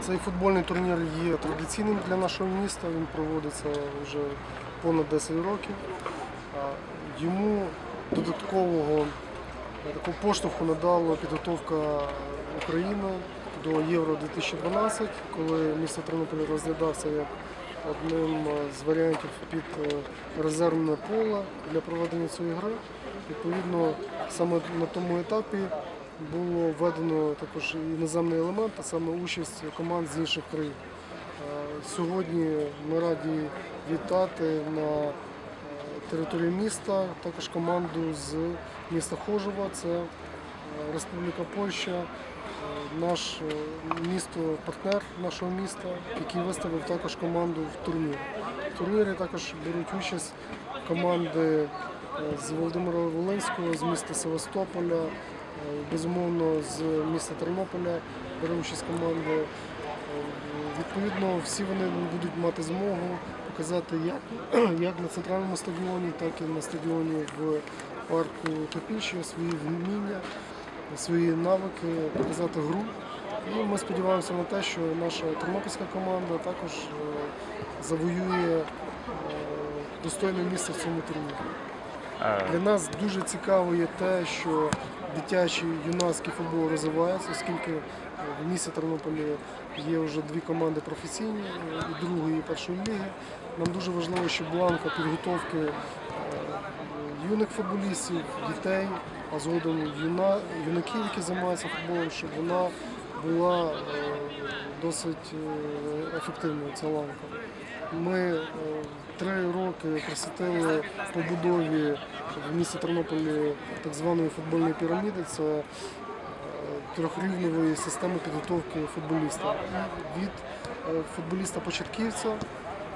Цей футбольний турнір є традиційним для нашого міста. Він проводиться вже понад 10 років. Йому додаткового е, такого поштовху надала підготовка України до Євро 2012, коли місто Тернопіль розглядався як одним е, з варіантів під е, резервне поле для проведення цієї гри. Відповідно, саме на тому етапі було введено також іноземний елемент, а саме участь команд з інших країн. Е, Сьогодні ми раді вітати на е, території міста також команду з міста Хожева, це е, Республіка Польща, наш е, місто, партнер нашого міста, який виставив також команду в турнірі. В турнірі також беруть участь команди з Володимира Волинського, з міста Севастополя, безумовно з міста Тернополя бере участь команди. Е, Відповідно, всі вони будуть мати змогу показати як, як на центральному стадіоні, так і на стадіоні в парку Топічі свої вміння, свої навики, показати гру. І ми сподіваємося на те, що наша тернопільська команда також е, завоює е, достойне місце в цьому турнірі. Для нас дуже цікаво є те, що дитячий юнацький футбол розвивається, оскільки е, в місті Тернополі є вже дві команди професійні е, і другої, і першої ліги. Нам дуже важливо, щоб ланка підготовки е, юних футболістів, дітей, а згодом юна, юнаків, які займаються футболом, щоб вона була е, досить е, ефективною, ця ланка. Ми е, три роки присвятили побудові в місті Тернополі так званої футбольної піраміди. Це трьохрівневої системи підготовки футболіста. Від футболіста-початківця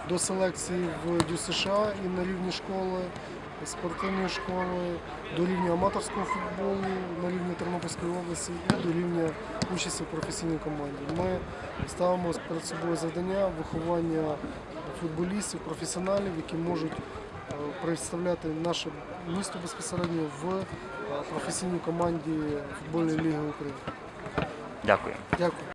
до селекції в ДЮСШ і на рівні школи, спортивної школи, до рівня аматорського футболу на рівні Тернопільської області і до рівня участі в професійній команді. Ми ставимо перед собою завдання виховання футболістів, професіоналів, які можуть е, представляти наше місто безпосередньо в е, професійній команді футбольної ліги України. Дякую. Дякую.